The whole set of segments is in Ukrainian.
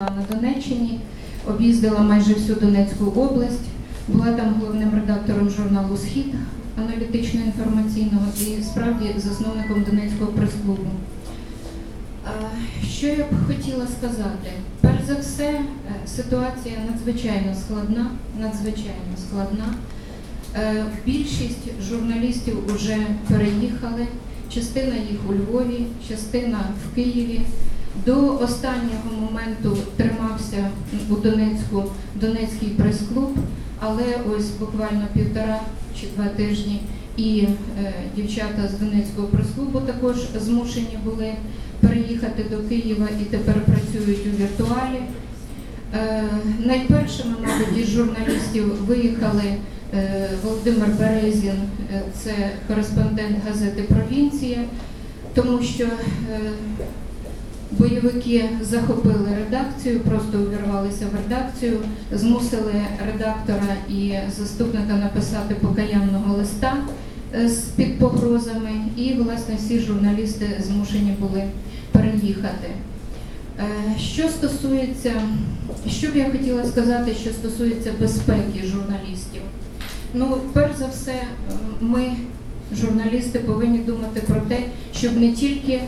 на Донеччині, об'їздила майже всю Донецьку область, була там головним редактором журналу Схід аналітично-інформаційного і справді засновником Донецького прес-клубу. Що я б хотіла сказати? Перш за все, е, ситуація надзвичайно складна, надзвичайно складна. Е, Більшість журналістів вже переїхали, частина їх у Львові, частина в Києві. До останнього моменту тримався у Донецьку Донецький прес-клуб, але ось буквально півтора чи два тижні і е, дівчата з Донецького прес-клубу також змушені були переїхати до Києва і тепер працюють у віртуалі. Е, найпершими, мабуть, із журналістів виїхали е, Володимир Березін, е, це кореспондент газети Провінція, тому що е, бойовики захопили редакцію, просто увірвалися в редакцію, змусили редактора і заступника написати покаянного листа е, з під погрозами, і власне всі журналісти змушені були переїхати. Е, Що стосується, що б я хотіла сказати, що стосується безпеки журналістів. Ну, перш за все, е, ми, журналісти, повинні думати про те, щоб не тільки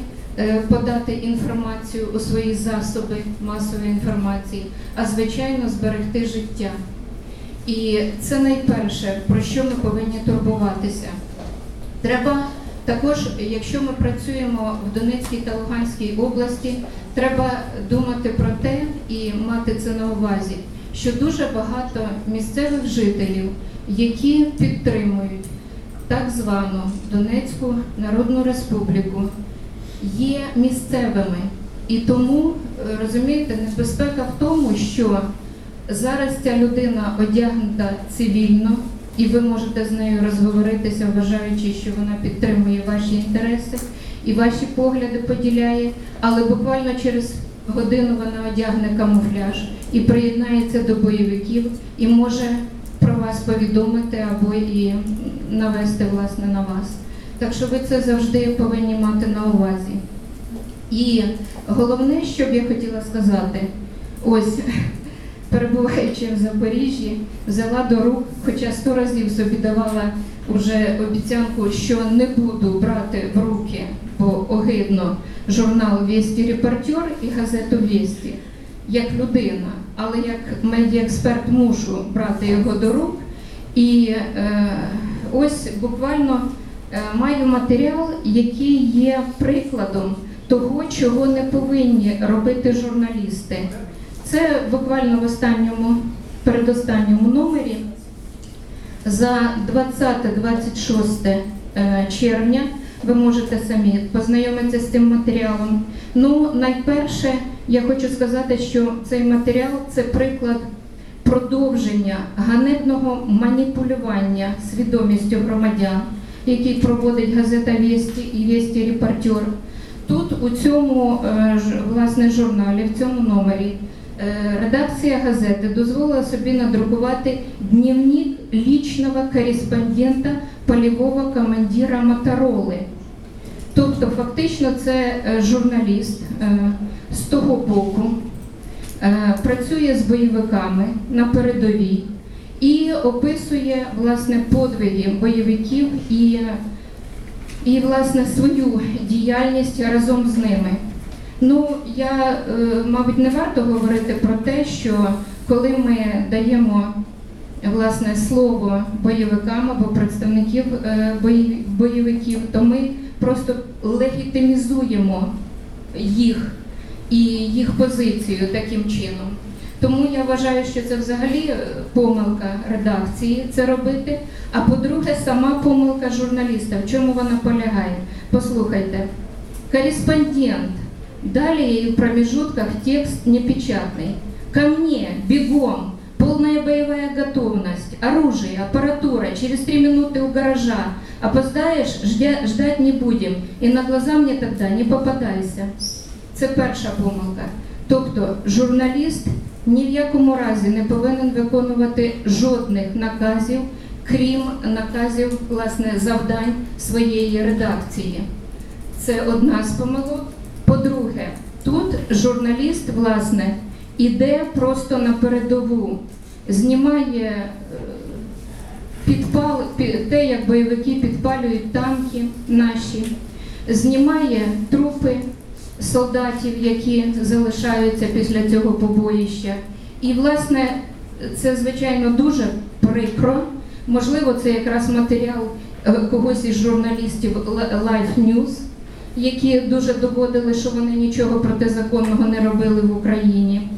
подати інформацію у свої засоби масової інформації, а звичайно зберегти життя. І це найперше, про що ми повинні турбуватися. Треба також, якщо ми працюємо в Донецькій та Луганській області, треба думати про те і мати це на увазі, що дуже багато місцевих жителів, які підтримують так звану Донецьку Народну Республіку, є місцевими. І тому, е, розумієте, небезпека в тому, що зараз ця людина одягнута цивільно, і ви можете з нею розговоритися, вважаючи, що вона підтримує ваші інтереси і ваші погляди поділяє, але буквально через годину вона одягне камуфляж і приєднається до бойовиків і може про вас повідомити або і навести власне на вас. Так що ви це завжди повинні мати на увазі. І головне, що б я хотіла сказати, ось перебуваючи в Запоріжжі, взяла до рук, хоча сто разів собі давала вже обіцянку, що не буду брати в руки, бо огидно журнал Вісті Репортер і газету Вісті як людина, але як медіаексперт мушу брати його до рук. І е, ось буквально маю матеріал, який є прикладом того, чого не повинні робити журналісти. Це буквально в останньому, передостанньому номері за 20-26 е, червня. Ви можете самі познайомитися з цим матеріалом. Ну, найперше, я хочу сказати, що цей матеріал це приклад продовження ганебного маніпулювання свідомістю громадян, який проводить газета Вісті і Вісті Репортер. Тут у цьому е, власне журналі, в цьому номері, е, редакція газети дозволила собі надрукувати дневник лічного кореспондента полівого командира Мотороли. Тобто, фактично, це е, журналіст з того боку, працює з бойовиками на передовій і описує власне подвиги бойовиків і, і власне свою діяльність разом з ними. Ну, я, е, мабуть, не варто говорити про те, що коли ми даємо власне слово бойовикам або представників е, бойовиків, то ми просто легітимізуємо їх і їх позицію таким чином. Тому я вважаю, що це взагалі е, помилка редакції це робити. А по-друге, сама помилка журналіста. В чому вона полягає? Послухайте, кореспондент. Далее в промежутках текст непечатный. Ко мне, бегом, полная боевая готовность, оружие, аппаратура, через три минуты у гаража. Опоздаешь, ждя- ждать не будем. І на глаза мне тогда не попадайся. Це перша помилка. Тобто журналіст ні в якому разі не повинен виконувати жодних наказів, крім наказів власне завдань своєї редакції. Це одна з помилок. По-друге, тут журналіст, власне, іде просто на передову, знімає е, підпал, те, як бойовики підпалюють танки наші, знімає трупи солдатів, які залишаються після цього побоїща. І, власне, це, звичайно, дуже прикро. Можливо, це якраз матеріал е, когось із журналістів Life News, які дуже доводили, що вони нічого протизаконного не робили в Україні.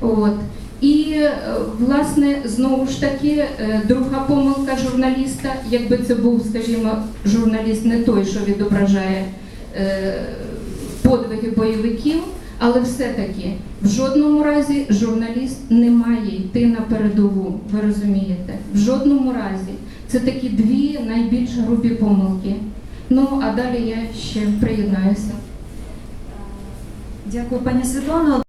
От. І, е, власне, знову ж таки, е, друга помилка журналіста, якби це був, скажімо, журналіст не той, що відображає подвиги бойовиків, але все-таки в жодному разі журналіст не має йти на передову. Ви розумієте? В жодному разі. Це такі дві найбільш грубі помилки. Ну а далі я ще приєднаюся. Дякую, пані Світлано.